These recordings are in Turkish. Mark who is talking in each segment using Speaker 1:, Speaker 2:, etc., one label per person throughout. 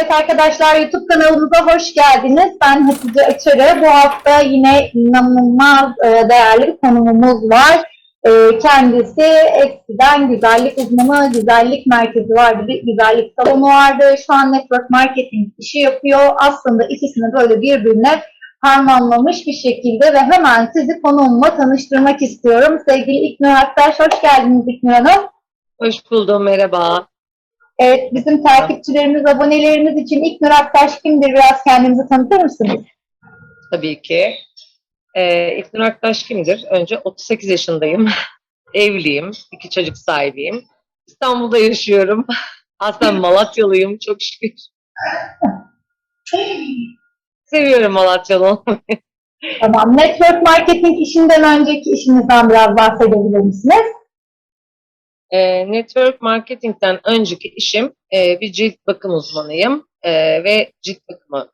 Speaker 1: Evet arkadaşlar YouTube kanalımıza hoş geldiniz. Ben Hatice Açarı. Bu hafta yine inanılmaz e, değerli bir konuğumuz var. E, Kendisi eskiden güzellik uzmanı, güzellik merkezi vardı, bir güzellik salonu vardı. Şu an network marketing işi yapıyor. Aslında ikisini böyle birbirine harmanlamış bir şekilde ve hemen sizi konuğumla tanıştırmak istiyorum. Sevgili İknur Aktaş, hoş geldiniz İknur Hanım.
Speaker 2: Hoş buldum, merhaba.
Speaker 1: Evet, bizim takipçilerimiz, abonelerimiz için İlknur Aktaş kimdir? Biraz kendinizi tanıtır mısınız?
Speaker 2: Tabii ki. Ee, İlknur Aktaş kimdir? Önce 38 yaşındayım. Evliyim, iki çocuk sahibiyim. İstanbul'da yaşıyorum. Aslen Malatyalıyım, çok şükür. Seviyorum Malatyalı olmayı.
Speaker 1: Tamam. Network marketing işinden önceki işinizden biraz bahsedebilir misiniz?
Speaker 2: Ee, network marketingten önceki işim e, bir cilt bakım uzmanıyım e, ve cilt bakımı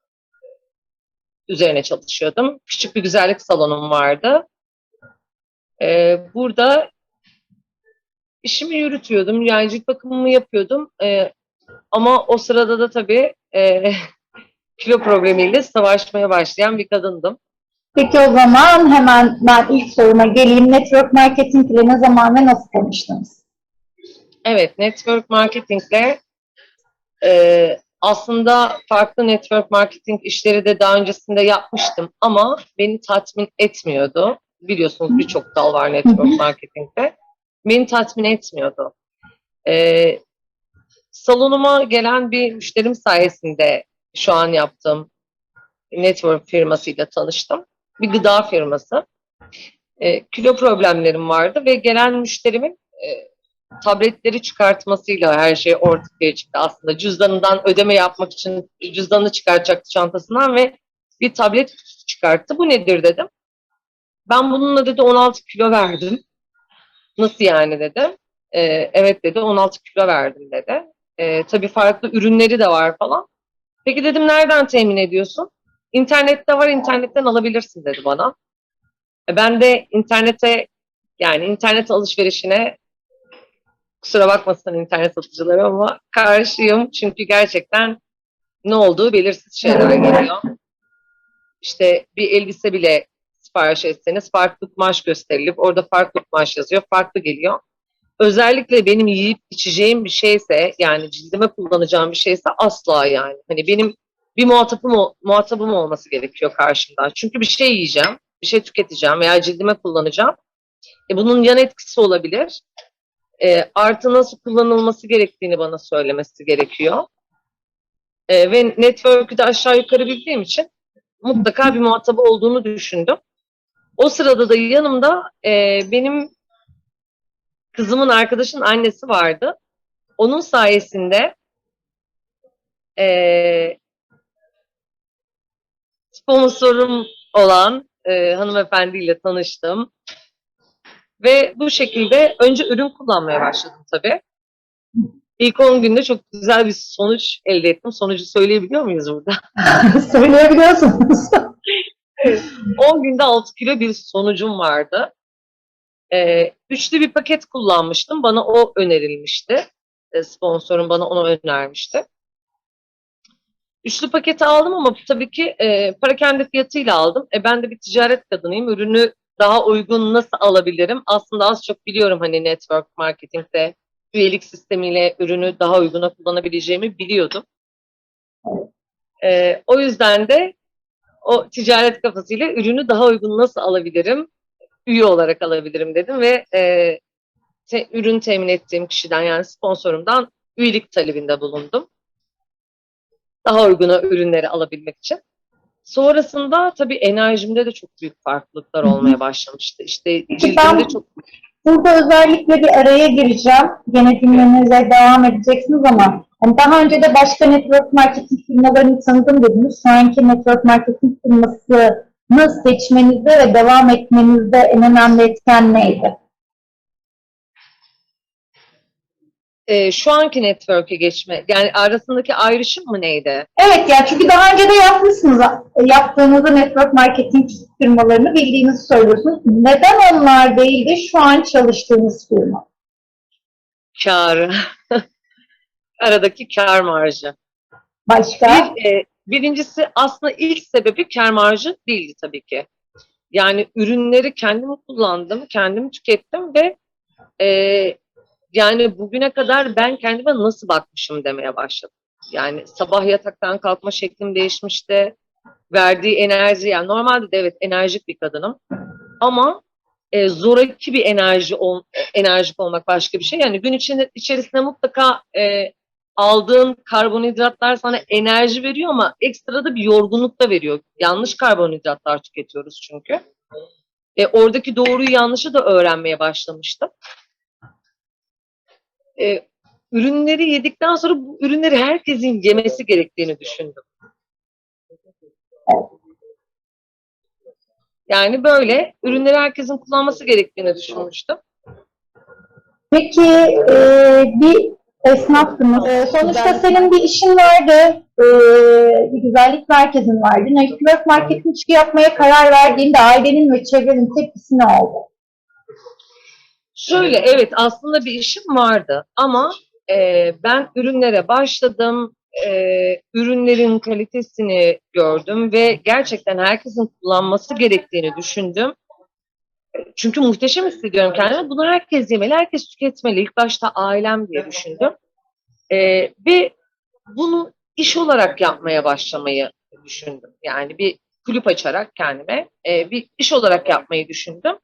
Speaker 2: üzerine çalışıyordum. Küçük bir güzellik salonum vardı. Ee, burada işimi yürütüyordum, yani cilt bakımımı yapıyordum. Ee, ama o sırada da tabii e, kilo problemiyle savaşmaya başlayan bir kadındım.
Speaker 1: Peki o zaman hemen ben ilk soruma geleyim. Network marketing ile ne zaman ve nasıl tanıştınız?
Speaker 2: Evet, network marketingle e, aslında farklı network marketing işleri de daha öncesinde yapmıştım ama beni tatmin etmiyordu. Biliyorsunuz birçok dal var network marketingde. Beni tatmin etmiyordu. E, salonuma gelen bir müşterim sayesinde şu an yaptığım network firmasıyla tanıştım. Bir gıda firması. E, kilo problemlerim vardı ve gelen müşterimin e, tabletleri çıkartmasıyla her şey ortaya çıktı aslında. Cüzdanından ödeme yapmak için cüzdanını çıkartacaktı çantasından ve bir tablet çıkarttı. Bu nedir dedim. Ben bununla dedi 16 kilo verdim. Nasıl yani dedim. Ee, evet dedi 16 kilo verdim dedi. Ee, tabii farklı ürünleri de var falan. Peki dedim nereden temin ediyorsun? İnternette var internetten alabilirsin dedi bana. E, ben de internete yani internet alışverişine kusura bakmasın internet satıcıları ama karşıyım. Çünkü gerçekten ne olduğu belirsiz şeyler geliyor. İşte bir elbise bile sipariş etseniz farklı kumaş gösterilip orada farklı kumaş yazıyor, farklı geliyor. Özellikle benim yiyip içeceğim bir şeyse yani cildime kullanacağım bir şeyse asla yani. Hani benim bir muhatabım, muhatabım olması gerekiyor karşımda. Çünkü bir şey yiyeceğim, bir şey tüketeceğim veya cildime kullanacağım. E bunun yan etkisi olabilir e, artı nasıl kullanılması gerektiğini bana söylemesi gerekiyor. E, ve network'ü de aşağı yukarı bildiğim için mutlaka bir muhatabı olduğunu düşündüm. O sırada da yanımda e, benim kızımın arkadaşının annesi vardı. Onun sayesinde e, sponsorum olan e, hanımefendiyle tanıştım. Ve bu şekilde önce ürün kullanmaya başladım tabii. İlk 10 günde çok güzel bir sonuç elde ettim. Sonucu söyleyebiliyor muyuz burada?
Speaker 1: Söyleyebiliyorsunuz.
Speaker 2: 10 günde 6 kilo bir sonucum vardı. Ee, üçlü bir paket kullanmıştım. Bana o önerilmişti. Ee, sponsorum bana onu önermişti. Üçlü paketi aldım ama tabii ki e, para kendi fiyatıyla aldım. E, ben de bir ticaret kadınıyım. Ürünü daha uygun nasıl alabilirim? Aslında az çok biliyorum hani network marketingde üyelik sistemiyle ürünü daha uyguna kullanabileceğimi biliyordum. Ee, o yüzden de o ticaret kafasıyla ürünü daha uygun nasıl alabilirim? Üye olarak alabilirim dedim ve e, te- ürün temin ettiğim kişiden yani sponsorumdan üyelik talebinde bulundum. Daha uyguna ürünleri alabilmek için. Sonrasında tabii enerjimde de çok büyük farklılıklar olmaya başlamıştı. İşte cildimde çok
Speaker 1: Burada özellikle bir araya gireceğim. Gene cümlenize devam edeceksiniz ama hani daha önce de başka network marketing firmalarını tanıdım dediniz. Şu anki network marketing firmasını seçmenizde ve devam etmenizde en önemli etken neydi?
Speaker 2: E, şu anki network'e geçme yani arasındaki ayrışım mı neydi?
Speaker 1: Evet ya çünkü daha önce de yapmışsınız. Yaptığınızda network marketing firmalarını bildiğinizi söylüyorsunuz. Neden onlar değil de şu an çalıştığınız firma?
Speaker 2: Kârı. Aradaki kar marjı.
Speaker 1: Başka?
Speaker 2: Bir, e, birincisi aslında ilk sebebi kar marjı değildi tabii ki. Yani ürünleri kendim kullandım, kendim tükettim ve e, yani bugüne kadar ben kendime nasıl bakmışım demeye başladım. Yani sabah yataktan kalkma şeklim değişmişti. Verdiği enerji, yani normalde de evet enerjik bir kadınım. Ama e, zoraki bir enerji ol, enerjik olmak başka bir şey. Yani gün içinde, içerisinde mutlaka e, aldığın karbonhidratlar sana enerji veriyor ama ekstra da bir yorgunluk da veriyor. Yanlış karbonhidratlar tüketiyoruz çünkü. E, oradaki doğruyu yanlışı da öğrenmeye başlamıştım. E, ürünleri yedikten sonra bu ürünleri herkesin yemesi gerektiğini düşündüm. Yani böyle ürünleri herkesin kullanması gerektiğini düşünmüştüm.
Speaker 1: Peki e, bir esnaftınız. E, sonuçta senin bir işin vardı. E, bir güzellik merkezin vardı. Network marketing yapmaya karar verdiğinde ailenin ve çevrenin tepkisi ne oldu?
Speaker 2: Şöyle evet aslında bir işim vardı ama e, ben ürünlere başladım. E, ürünlerin kalitesini gördüm ve gerçekten herkesin kullanması gerektiğini düşündüm. Çünkü muhteşem hissediyorum kendimi. Bunu herkes yemeli, herkes tüketmeli. İlk başta ailem diye düşündüm. E, ve bunu iş olarak yapmaya başlamayı düşündüm. Yani bir kulüp açarak kendime e, bir iş olarak yapmayı düşündüm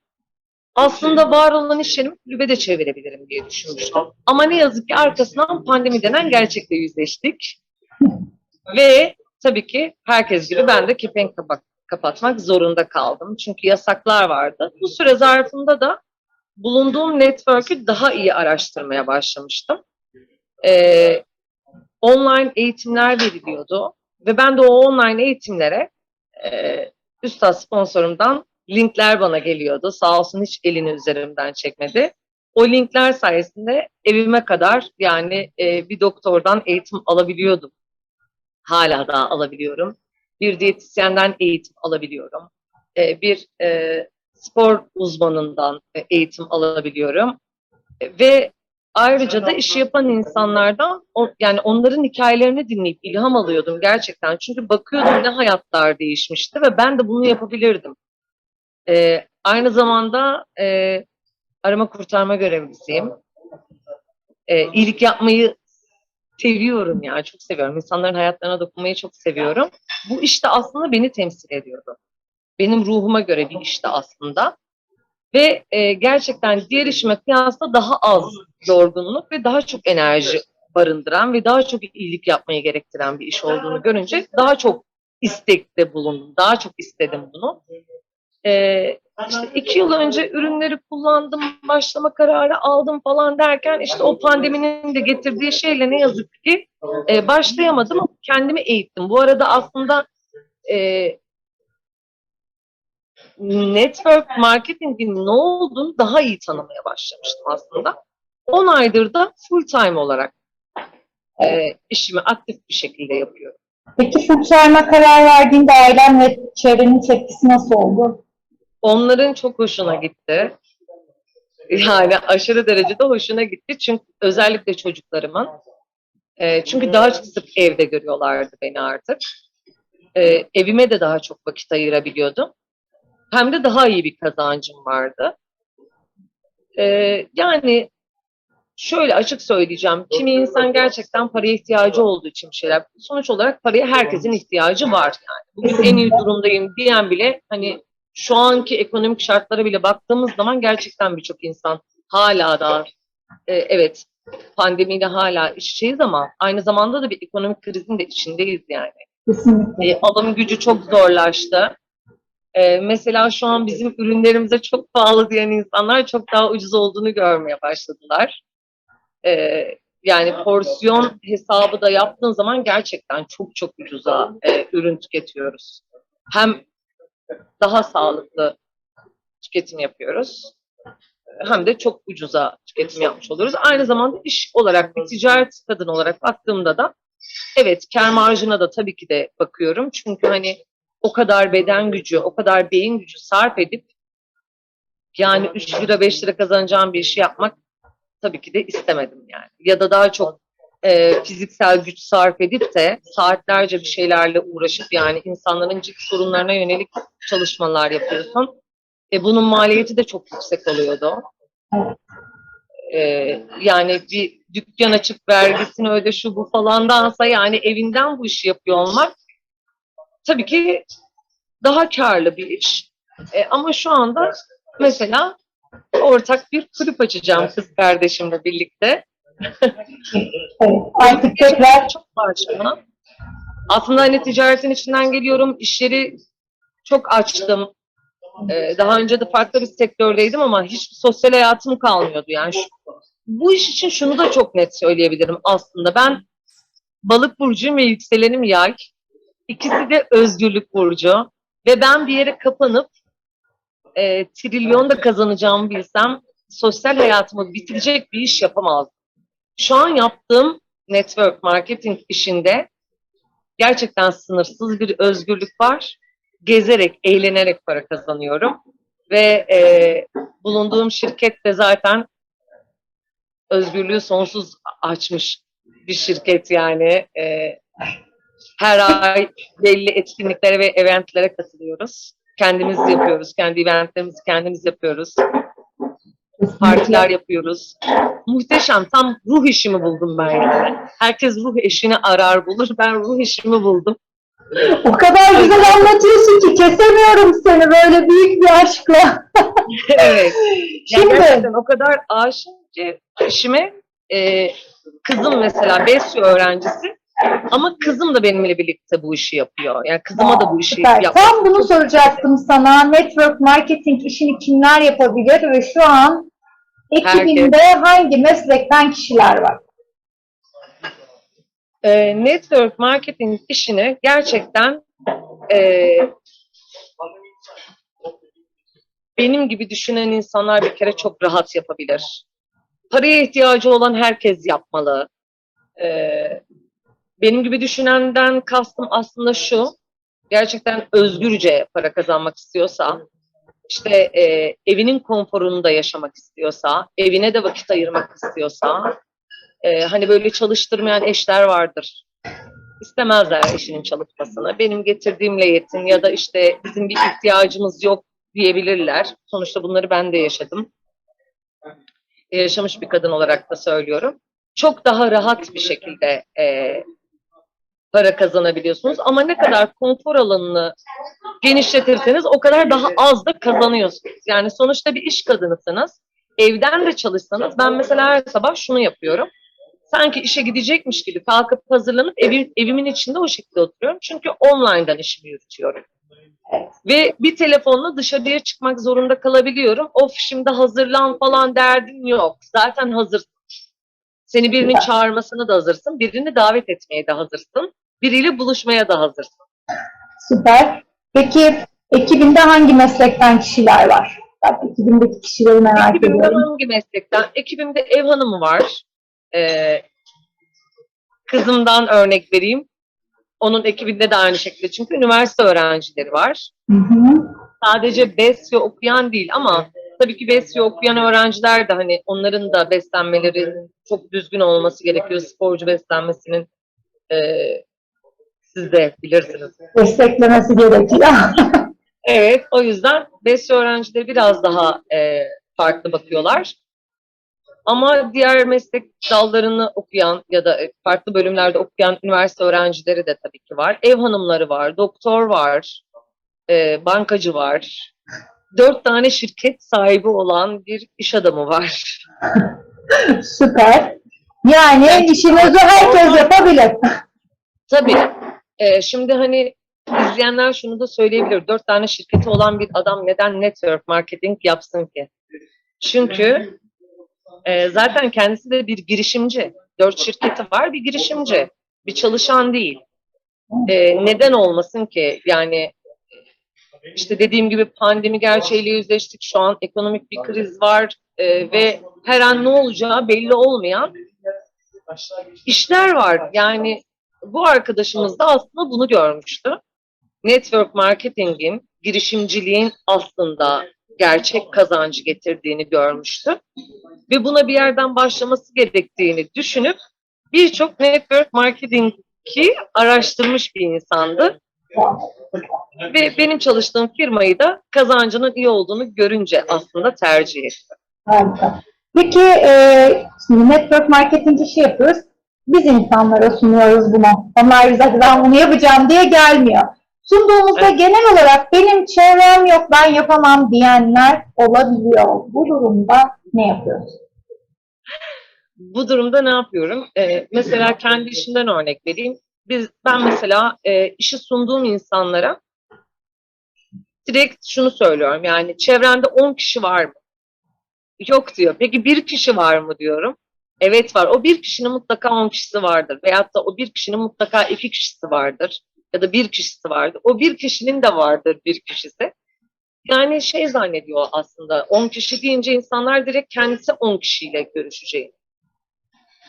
Speaker 2: aslında var olan işlerimi kulübe de çevirebilirim diye düşünmüştüm. Ama ne yazık ki arkasından pandemi denen gerçekle yüzleştik. Ve tabii ki herkes gibi ben de kepenk kapatmak zorunda kaldım. Çünkü yasaklar vardı. Bu süre zarfında da bulunduğum network'ü daha iyi araştırmaya başlamıştım. Ee, online eğitimler veriliyordu. Ve ben de o online eğitimlere e, Üstad sponsorumdan linkler bana geliyordu. Sağ olsun hiç elini üzerimden çekmedi. O linkler sayesinde evime kadar yani e, bir doktordan eğitim alabiliyordum. Hala da alabiliyorum. Bir diyetisyenden eğitim alabiliyorum. E, bir e, spor uzmanından eğitim alabiliyorum. E, ve ayrıca da işi yapan insanlardan yani onların hikayelerini dinleyip ilham alıyordum gerçekten. Çünkü bakıyordum ne hayatlar değişmişti ve ben de bunu yapabilirdim. Ee, aynı zamanda e, arama kurtarma görevlisiyim. Ee, iyilik yapmayı seviyorum yani çok seviyorum. İnsanların hayatlarına dokunmayı çok seviyorum. Bu işte aslında beni temsil ediyordu. Benim ruhuma göre bir işte aslında. Ve e, gerçekten diğer işime kıyasla daha az yorgunluk ve daha çok enerji barındıran ve daha çok iyilik yapmayı gerektiren bir iş olduğunu görünce daha çok istekte bulundum. Daha çok istedim bunu. Ee, işte iki yıl önce ürünleri kullandım, başlama kararı aldım falan derken işte o pandeminin de getirdiği şeyle ne yazık ki e, başlayamadım. Kendimi eğittim. Bu arada aslında e, network marketingin ne olduğunu daha iyi tanımaya başlamıştım aslında. 10 aydır da full time olarak e, işimi aktif bir şekilde yapıyorum.
Speaker 1: Peki full time'a karar verdiğinde ailen ve çevrenin tepkisi nasıl oldu?
Speaker 2: Onların çok hoşuna gitti. Yani aşırı derecede hoşuna gitti. Çünkü özellikle çocuklarımın. E, çünkü daha çok sık evde görüyorlardı beni artık. E, evime de daha çok vakit ayırabiliyordum. Hem de daha iyi bir kazancım vardı. E, yani şöyle açık söyleyeceğim. Kimi insan gerçekten paraya ihtiyacı olduğu için bir şeyler. Sonuç olarak paraya herkesin ihtiyacı var yani. Bugün en iyi durumdayım diyen bile hani şu anki ekonomik şartlara bile baktığımız zaman gerçekten birçok insan hala da e, evet pandemiyle hala iç içeyiz ama aynı zamanda da bir ekonomik krizin de içindeyiz yani.
Speaker 1: Kesinlikle.
Speaker 2: E, alım gücü çok zorlaştı. E, mesela şu an bizim ürünlerimize çok pahalı diyen insanlar çok daha ucuz olduğunu görmeye başladılar. E, yani porsiyon hesabı da yaptığın zaman gerçekten çok çok ucuza e, ürün tüketiyoruz. Hem daha sağlıklı tüketim yapıyoruz. Hem de çok ucuza tüketim yapmış oluyoruz. Aynı zamanda iş olarak bir ticaret kadın olarak baktığımda da evet kar marjına da tabii ki de bakıyorum. Çünkü hani o kadar beden gücü, o kadar beyin gücü sarf edip yani 3 lira 5 lira kazanacağım bir işi yapmak tabii ki de istemedim yani. Ya da daha çok e, fiziksel güç sarf edip de saatlerce bir şeylerle uğraşıp yani insanların cilt sorunlarına yönelik çalışmalar yapıyorsun. E, bunun maliyeti de çok yüksek oluyordu. E, yani bir dükkan açıp vergisini öde şu bu falandansa yani evinden bu işi yapıyor olmak tabii ki daha karlı bir iş. E, ama şu anda mesela ortak bir kulüp açacağım kız kardeşimle birlikte.
Speaker 1: Evet, artık tekrar
Speaker 2: çok an. Aslında hani ticaretin içinden geliyorum. İş yeri çok açtım. Ee, daha önce de farklı bir sektördeydim ama hiç sosyal hayatım kalmıyordu. Yani şu- bu iş için şunu da çok net söyleyebilirim aslında. Ben balık burcuyum ve yükselenim yay. İkisi de özgürlük burcu. Ve ben bir yere kapanıp e, trilyon da kazanacağımı bilsem sosyal hayatımı bitirecek bir iş yapamazdım. Şu an yaptığım network marketing işinde gerçekten sınırsız bir özgürlük var. Gezerek, eğlenerek para kazanıyorum. Ve e, bulunduğum şirket de zaten özgürlüğü sonsuz açmış bir şirket yani. E, her ay belli etkinliklere ve eventlere katılıyoruz. Kendimiz yapıyoruz. Kendi eventlerimizi kendimiz yapıyoruz. Partiler yapıyoruz. Muhteşem. Tam ruh işimi buldum ben yani. Herkes ruh eşini arar bulur. Ben ruh işimi buldum.
Speaker 1: o kadar güzel anlatıyorsun ki kesemiyorum seni böyle büyük bir aşkla.
Speaker 2: evet. Yani
Speaker 1: Şimdi
Speaker 2: gerçekten o kadar aşığım ki işime. Ee, kızım mesela Besyo öğrencisi. Ama kızım da benimle birlikte bu işi yapıyor. Yani kızıma da bu işi
Speaker 1: Süper.
Speaker 2: yap.
Speaker 1: Tam bunu soracaktım sana. Network marketing işini kimler yapabilir ve şu an ekibinde hangi meslekten kişiler var?
Speaker 2: Ee, network marketing işini gerçekten ee, benim gibi düşünen insanlar bir kere çok rahat yapabilir. Paraya ihtiyacı olan herkes yapmalı. Ee, benim gibi düşünenden kastım aslında şu, gerçekten özgürce para kazanmak istiyorsa, işte e, evinin konforunda yaşamak istiyorsa, evine de vakit ayırmak istiyorsa, e, hani böyle çalıştırmayan eşler vardır. İstemezler eşinin çalışmasını. Benim getirdiğimle yetin ya da işte bizim bir ihtiyacımız yok diyebilirler. Sonuçta bunları ben de yaşadım. E, yaşamış bir kadın olarak da söylüyorum. Çok daha rahat bir şekilde e, para kazanabiliyorsunuz. Ama ne kadar konfor alanını genişletirseniz o kadar daha az da kazanıyorsunuz. Yani sonuçta bir iş kadınısınız. Evden de çalışsanız ben mesela her sabah şunu yapıyorum. Sanki işe gidecekmiş gibi kalkıp hazırlanıp evim, evimin içinde o şekilde oturuyorum. Çünkü online'dan işimi yürütüyorum. Ve bir telefonla dışarıya çıkmak zorunda kalabiliyorum. Of şimdi hazırlan falan derdin yok. Zaten hazırsın. Seni birinin çağırmasına da hazırsın. Birini davet etmeye de hazırsın. Biriyle buluşmaya da hazırsın.
Speaker 1: Süper. Peki ekibinde hangi meslekten kişiler var? Ben ekibindeki kişileri merak
Speaker 2: Ekibimde
Speaker 1: ediyorum.
Speaker 2: hangi meslekten? Ekibimde ev hanımı var. Ee, kızımdan örnek vereyim. Onun ekibinde de aynı şekilde. Çünkü üniversite öğrencileri var.
Speaker 1: Hı hı.
Speaker 2: Sadece BESYO okuyan değil ama tabii ki BESYO okuyan öğrenciler de hani onların da beslenmeleri çok düzgün olması gerekiyor. Sporcu beslenmesinin ee, siz de bilirsiniz.
Speaker 1: Desteklemesi gerekiyor.
Speaker 2: Evet, o yüzden BESYO öğrencileri biraz daha e, farklı bakıyorlar. Ama diğer meslek dallarını okuyan ya da e, farklı bölümlerde okuyan üniversite öğrencileri de tabii ki var. Ev hanımları var, doktor var, e, bankacı var. Dört tane şirket sahibi olan bir iş adamı var.
Speaker 1: Süper. Yani
Speaker 2: Yani-
Speaker 1: işinizi herkes yapabilir.
Speaker 2: Tabii. E, şimdi hani izleyenler şunu da söyleyebilir. Dört tane şirketi olan bir adam neden network marketing yapsın ki? Çünkü e, zaten kendisi de bir girişimci. Dört şirketi var bir girişimci. Bir çalışan değil. E, neden olmasın ki? Yani işte dediğim gibi pandemi gerçeğiyle yüzleştik. Şu an ekonomik bir kriz var e, ve her an ne olacağı belli olmayan işler var. Yani bu arkadaşımız da aslında bunu görmüştü. Network marketingin, girişimciliğin aslında gerçek kazancı getirdiğini görmüştü. Ve buna bir yerden başlaması gerektiğini düşünüp birçok network marketing'i araştırmış bir insandı. Ve benim çalıştığım firmayı da kazancının iyi olduğunu görünce aslında tercih etti.
Speaker 1: Harika. Peki e, şimdi network marketing işi yapıyoruz. Biz insanlara sunuyoruz bunu. Onlar bize "Hadi ben bunu yapacağım diye gelmiyor. Sunduğumuzda
Speaker 2: Evet.
Speaker 1: genel olarak benim çevrem yok ben yapamam diyenler olabiliyor. Bu durumda ne yapıyoruz?
Speaker 2: Bu durumda ne yapıyorum? Ee, mesela kendi işimden örnek vereyim. Biz, ben mesela e, işi sunduğum insanlara direkt şunu söylüyorum. Yani çevrende 10 kişi var mı? Yok diyor. Peki bir kişi var mı diyorum. Evet var. O bir kişinin mutlaka 10 kişisi vardır. Veyahut da o bir kişinin mutlaka iki kişisi vardır. Ya da bir kişisi vardır. O bir kişinin de vardır bir kişisi. Yani şey zannediyor aslında 10 kişi deyince insanlar direkt kendisi 10 kişiyle görüşeceği.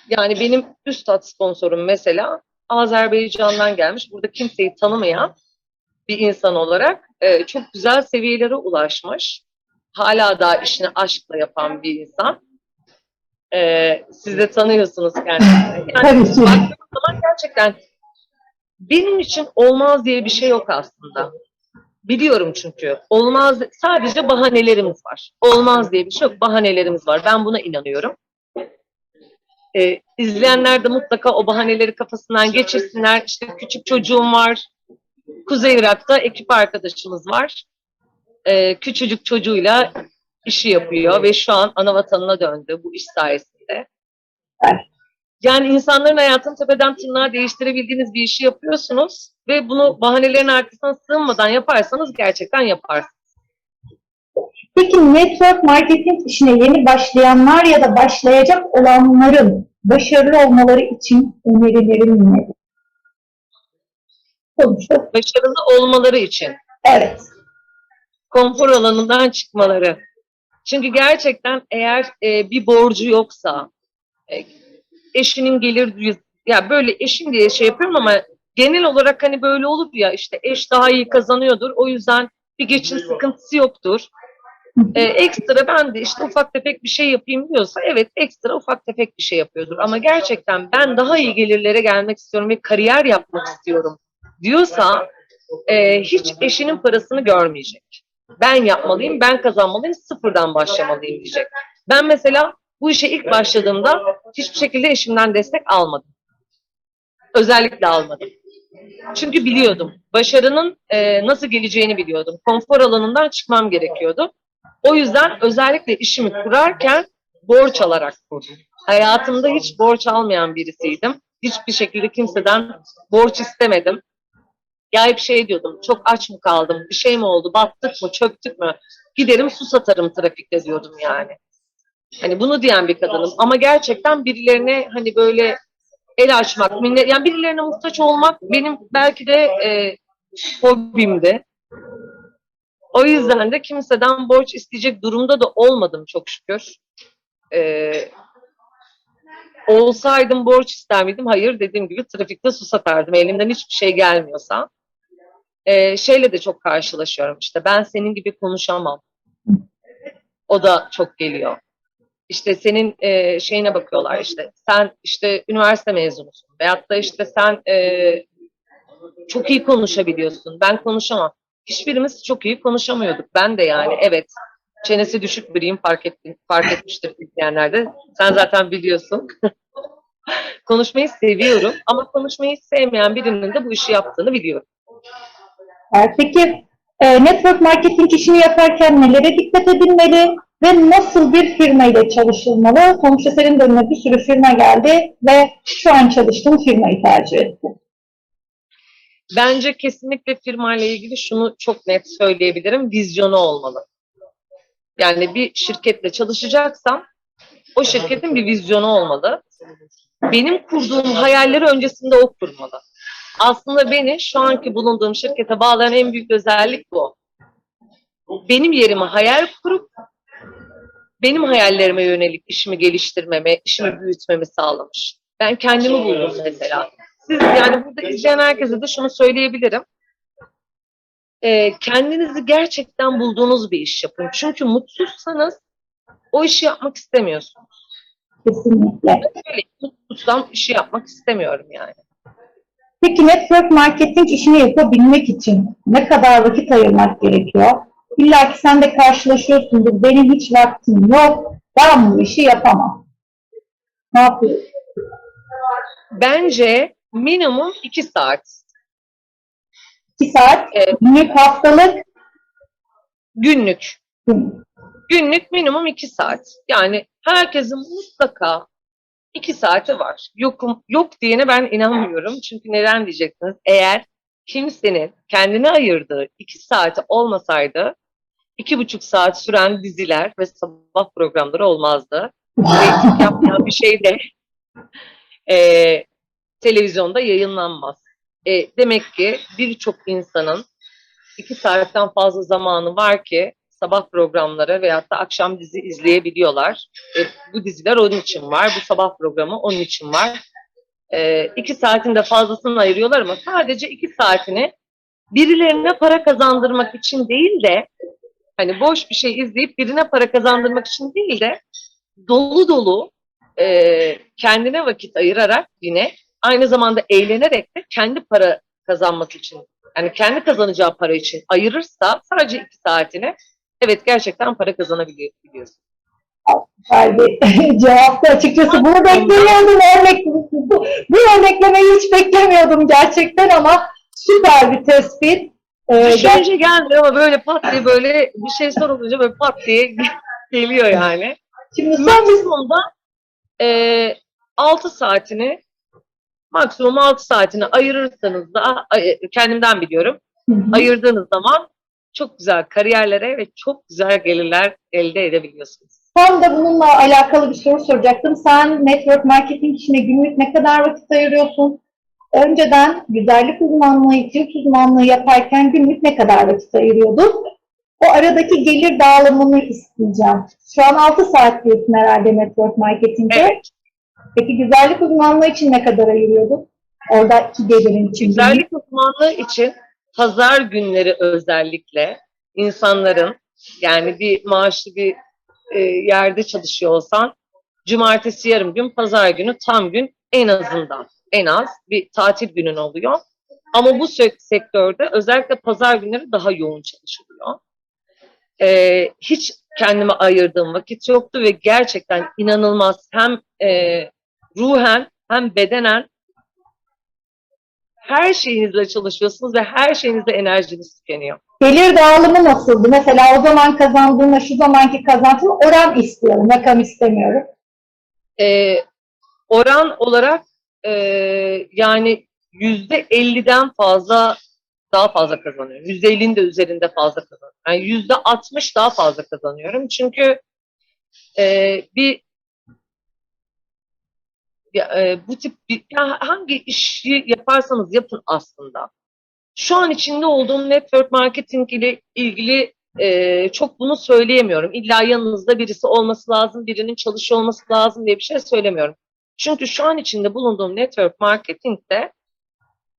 Speaker 2: Yani benim üst hat sponsorum mesela Azerbaycan'dan gelmiş. Burada kimseyi tanımayan bir insan olarak e, çok güzel seviyelere ulaşmış. Hala daha işini aşkla yapan bir insan. E, siz de tanıyorsunuz kendisini. Yani zaman gerçekten benim için olmaz diye bir şey yok aslında. Biliyorum çünkü. Olmaz, sadece bahanelerimiz var. Olmaz diye bir şey yok, bahanelerimiz var. Ben buna inanıyorum. Ee, izleyenler de mutlaka o bahaneleri kafasından geçirsinler. İşte küçük çocuğum var. Kuzey Irak'ta ekip arkadaşımız var. Ee, küçücük çocuğuyla işi yapıyor ve şu an ana vatanına döndü bu iş sayesinde.
Speaker 1: Evet.
Speaker 2: Yani insanların hayatını tepeden tırnağa değiştirebildiğiniz bir işi yapıyorsunuz ve bunu bahanelerin arkasına sığınmadan yaparsanız gerçekten yaparsınız.
Speaker 1: Peki network marketing işine yeni başlayanlar ya da başlayacak olanların başarılı olmaları için önerilerin nedir? Sonuçta
Speaker 2: Başarılı olmaları için
Speaker 1: evet.
Speaker 2: konfor alanından çıkmaları. Çünkü gerçekten eğer e, bir borcu yoksa, e, eşinin gelir ya böyle eşim diye şey yapıyorum ama genel olarak hani böyle olur ya işte eş daha iyi kazanıyordur. O yüzden bir geçim sıkıntısı yoktur. E, ekstra ben de işte ufak tefek bir şey yapayım diyorsa evet ekstra ufak tefek bir şey yapıyordur. Ama gerçekten ben daha iyi gelirlere gelmek istiyorum ve kariyer yapmak istiyorum diyorsa e, hiç eşinin parasını görmeyecek. Ben yapmalıyım, ben kazanmalıyım, sıfırdan başlamalıyım diyecek. Ben mesela bu işe ilk başladığımda hiçbir şekilde eşimden destek almadım. Özellikle almadım. Çünkü biliyordum. Başarının e, nasıl geleceğini biliyordum. Konfor alanından çıkmam gerekiyordu. O yüzden özellikle işimi kurarken borç alarak kurdum. Hayatımda hiç borç almayan birisiydim. Hiçbir şekilde kimseden borç istemedim. Ya hep şey diyordum, çok aç mı kaldım, bir şey mi oldu, battık mı, çöktük mü? Giderim su satarım trafikte diyordum yani. Hani bunu diyen bir kadınım. Ama gerçekten birilerine hani böyle el açmak, minnet, yani birilerine muhtaç olmak benim belki de e, hobimdi. O yüzden de kimseden borç isteyecek durumda da olmadım çok şükür. Ee, olsaydım borç ister miydim? Hayır dediğim gibi trafikte su satardım. Elimden hiçbir şey gelmiyorsa. Ee, şeyle de çok karşılaşıyorum işte ben senin gibi konuşamam. O da çok geliyor. İşte senin e, şeyine bakıyorlar işte sen işte üniversite mezunusun veyahut da işte sen e, çok iyi konuşabiliyorsun ben konuşamam. Hiçbirimiz çok iyi konuşamıyorduk. Ben de yani evet çenesi düşük biriyim fark, ettim, fark etmiştir izleyenler de. Sen zaten biliyorsun. Konuşmayı seviyorum ama konuşmayı sevmeyen birinin de bu işi yaptığını biliyorum.
Speaker 1: Evet, Peki e, network marketing işini yaparken nelere dikkat edilmeli ve nasıl bir firma çalışılmalı? Sonuçta senin de önüne bir sürü firma geldi ve şu an çalıştığın firmayı tercih ettin.
Speaker 2: Bence kesinlikle firmayla ilgili şunu çok net söyleyebilirim. Vizyonu olmalı. Yani bir şirketle çalışacaksam o şirketin bir vizyonu olmalı. Benim kurduğum hayalleri öncesinde o kurmalı. Aslında beni şu anki bulunduğum şirkete bağlayan en büyük özellik bu. Benim yerime hayal kurup benim hayallerime yönelik işimi geliştirmeme, işimi büyütmemi sağlamış. Ben kendimi buldum mesela. Siz yani burada izleyen herkese de şunu söyleyebilirim. Ee, kendinizi gerçekten bulduğunuz bir iş yapın. Çünkü mutsuzsanız o işi yapmak istemiyorsunuz.
Speaker 1: Kesinlikle.
Speaker 2: Tutsam işi yapmak istemiyorum yani.
Speaker 1: Peki network marketing işini yapabilmek için ne kadar vakit ayırmak gerekiyor? İlla ki sen de karşılaşıyorsundur. Benim hiç vaktim yok. Ben bu işi yapamam. Ne yapıyorsun?
Speaker 2: Bence minimum iki saat.
Speaker 1: 2 saat,
Speaker 2: Evet.
Speaker 1: günlük, haftalık,
Speaker 2: Günlük.
Speaker 1: gün.
Speaker 2: Günlük minimum iki saat. Yani herkesin mutlaka iki saati var. Yokum, yok diyene ben inanmıyorum. Çünkü neden diyeceksiniz? Eğer kimsenin kendine ayırdığı iki saati olmasaydı iki buçuk saat süren diziler ve sabah programları olmazdı. Reyting yapmayan bir şey de e, televizyonda yayınlanmaz. E, demek ki birçok insanın iki saatten fazla zamanı var ki sabah programları veyahut da akşam dizi izleyebiliyorlar. E, bu diziler onun için var, bu sabah programı onun için var. E, iki saatin de fazlasını ayırıyorlar ama sadece iki saatini birilerine para kazandırmak için değil de hani boş bir şey izleyip birine para kazandırmak için değil de dolu dolu e, kendine vakit ayırarak yine aynı zamanda eğlenerek de kendi para kazanması için yani kendi kazanacağı para için ayırırsa sadece iki saatini evet gerçekten para kazanabiliyorsun.
Speaker 1: Güzel bir cevaptı açıkçası. Bunu beklemiyordum. Örnek, bu, bu örneklemeyi hiç beklemiyordum gerçekten ama süper bir tespit. Ee,
Speaker 2: Düşünce gelmiyor ama böyle pat diye böyle bir şey sorulunca böyle pat diye geliyor yani.
Speaker 1: Şimdi son bir
Speaker 2: Maksimumda e, 6 saatini maksimum 6 saatini ayırırsanız da kendimden biliyorum.
Speaker 1: Hı hı.
Speaker 2: Ayırdığınız zaman çok güzel kariyerlere ve çok güzel gelirler elde edebiliyorsunuz.
Speaker 1: Tam da bununla alakalı bir soru soracaktım. Sen network marketing işine günlük ne kadar vakit ayırıyorsun? Önceden güzellik uzmanlığı, cilt uzmanlığı yaparken günlük ne kadar vakit ayırıyordun? O aradaki gelir dağılımını isteyeceğim. Şu an 6 saat diyorsun herhalde network marketingde.
Speaker 2: Evet.
Speaker 1: Peki güzellik uzmanlığı için ne kadar ayırıyordun? Oradaki gelirin için.
Speaker 2: Güzellik uzmanlığı için pazar günleri özellikle insanların yani bir maaşlı bir e, yerde çalışıyor olsan cumartesi yarım gün, pazar günü tam gün en azından en az bir tatil günün oluyor. Ama bu sek- sektörde özellikle pazar günleri daha yoğun çalışılıyor. E, hiç kendime ayırdığım vakit yoktu ve gerçekten inanılmaz hem e, ruhen hem bedenen her şeyinizle çalışıyorsunuz ve her şeyinizde enerjiniz tükeniyor.
Speaker 1: Gelir dağılımı nasıldı? Mesela o zaman kazandığınla şu zamanki kazantın oran istiyorum, rakam istemiyorum.
Speaker 2: Ee, oran olarak e, yani yüzde 50'den fazla daha fazla kazanıyorum. Yüzde 50'nin de üzerinde fazla kazanıyorum. Yani yüzde 60 daha fazla kazanıyorum. Çünkü e, bir e, bu tip hangi işi yaparsanız yapın aslında. Şu an içinde olduğum network marketing ile ilgili e, çok bunu söyleyemiyorum. İlla yanınızda birisi olması lazım, birinin çalışıyor olması lazım diye bir şey söylemiyorum. Çünkü şu an içinde bulunduğum network marketingde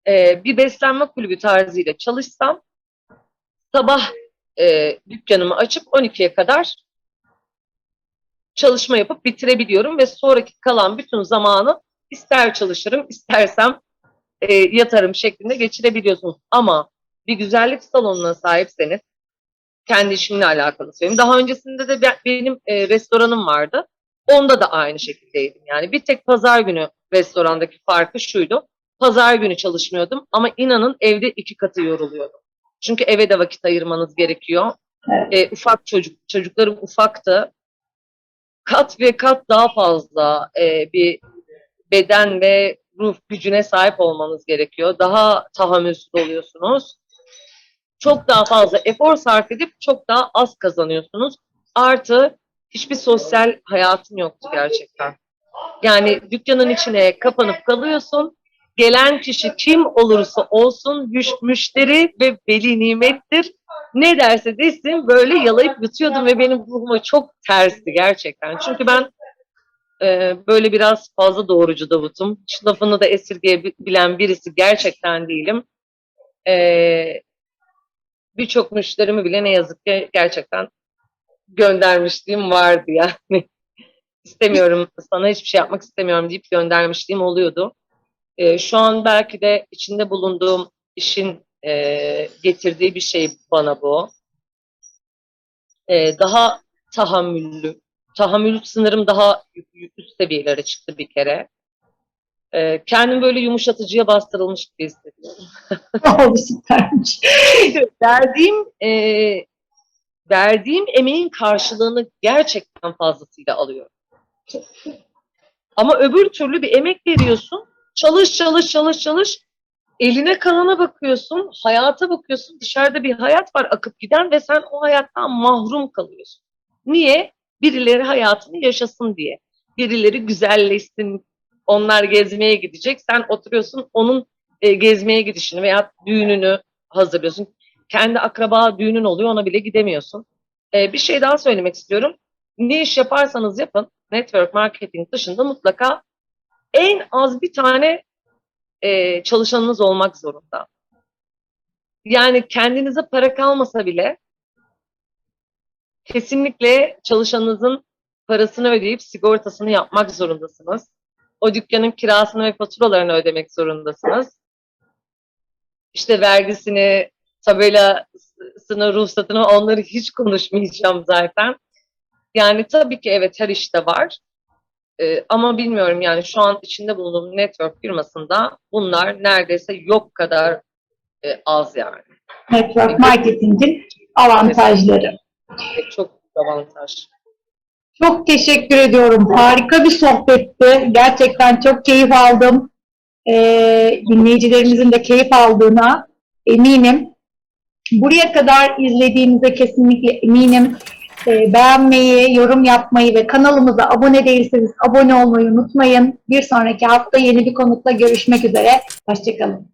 Speaker 2: e, bir beslenme kulübü tarzıyla çalışsam sabah e, dükkanımı açıp 12'ye kadar çalışma yapıp bitirebiliyorum ve sonraki kalan bütün zamanı ister çalışırım istersem e, yatarım şeklinde geçirebiliyorsunuz. Ama bir güzellik salonuna sahipseniz kendi işimle alakalı söyleyeyim. Daha öncesinde de be- benim e, restoranım vardı. Onda da aynı şekildeydim. Yani bir tek pazar günü restorandaki farkı şuydu. Pazar günü çalışmıyordum ama inanın evde iki katı yoruluyordum. Çünkü eve de vakit ayırmanız gerekiyor. E, ufak çocuk, çocuklarım ufaktı. Kat ve kat daha fazla e, bir beden ve ruh gücüne sahip olmanız gerekiyor. Daha tahammülsüz oluyorsunuz. Çok daha fazla efor sarf edip çok daha az kazanıyorsunuz. Artı hiçbir sosyal hayatım yoktu gerçekten. Yani dükkanın içine kapanıp kalıyorsun. Gelen kişi kim olursa olsun müş- müşteri ve veli nimettir. Ne derse desin böyle yalayıp yutuyordum ve benim ruhuma çok tersti gerçekten. Çünkü ben e, böyle biraz fazla doğrucu Davut'um. Hiç lafını da esirgeyebilen birisi gerçekten değilim. E, Birçok müşterimi bile ne yazık ki gerçekten göndermişliğim vardı yani. istemiyorum, sana hiçbir şey yapmak istemiyorum deyip göndermişliğim oluyordu. Ee, şu an belki de içinde bulunduğum işin e, getirdiği bir şey bana bu. Ee, daha tahammüllü, tahammül sınırım daha üst seviyelere çıktı bir kere. Ee, kendim böyle yumuşatıcıya bastırılmış gibi hissediyorum.
Speaker 1: Oh, süpermiş.
Speaker 2: verdiğim e, verdiğim emeğin karşılığını gerçekten fazlasıyla alıyorum. Ama öbür türlü bir emek veriyorsun. Çalış çalış çalış çalış. Eline kalana bakıyorsun, hayata bakıyorsun. Dışarıda bir hayat var akıp giden ve sen o hayattan mahrum kalıyorsun. Niye? Birileri hayatını yaşasın diye. Birileri güzelleşsin. Onlar gezmeye gidecek. Sen oturuyorsun onun e, gezmeye gidişini veya düğününü hazırlıyorsun. Kendi akraba düğünün oluyor ona bile gidemiyorsun. E, bir şey daha söylemek istiyorum. Ne iş yaparsanız yapın network marketing dışında mutlaka en az bir tane e, çalışanınız olmak zorunda. Yani kendinize para kalmasa bile kesinlikle çalışanınızın parasını ödeyip sigortasını yapmak zorundasınız. O dükkanın kirasını ve faturalarını ödemek zorundasınız. İşte vergisini, tabelasını, ruhsatını onları hiç konuşmayacağım zaten. Yani tabii ki evet her işte var. Ee, ama bilmiyorum yani şu an içinde bulunduğum network firmasında bunlar neredeyse yok kadar e, az yani.
Speaker 1: Network marketingin avantajları.
Speaker 2: E, çok avantaj.
Speaker 1: Çok teşekkür ediyorum. Harika bir sohbetti. Gerçekten çok keyif aldım. Ee, dinleyicilerimizin de keyif aldığına eminim. Buraya kadar izlediğinize kesinlikle eminim. Ee, beğenmeyi, yorum yapmayı ve kanalımıza abone değilseniz abone olmayı unutmayın. Bir sonraki hafta yeni bir konukla görüşmek üzere. Hoşçakalın.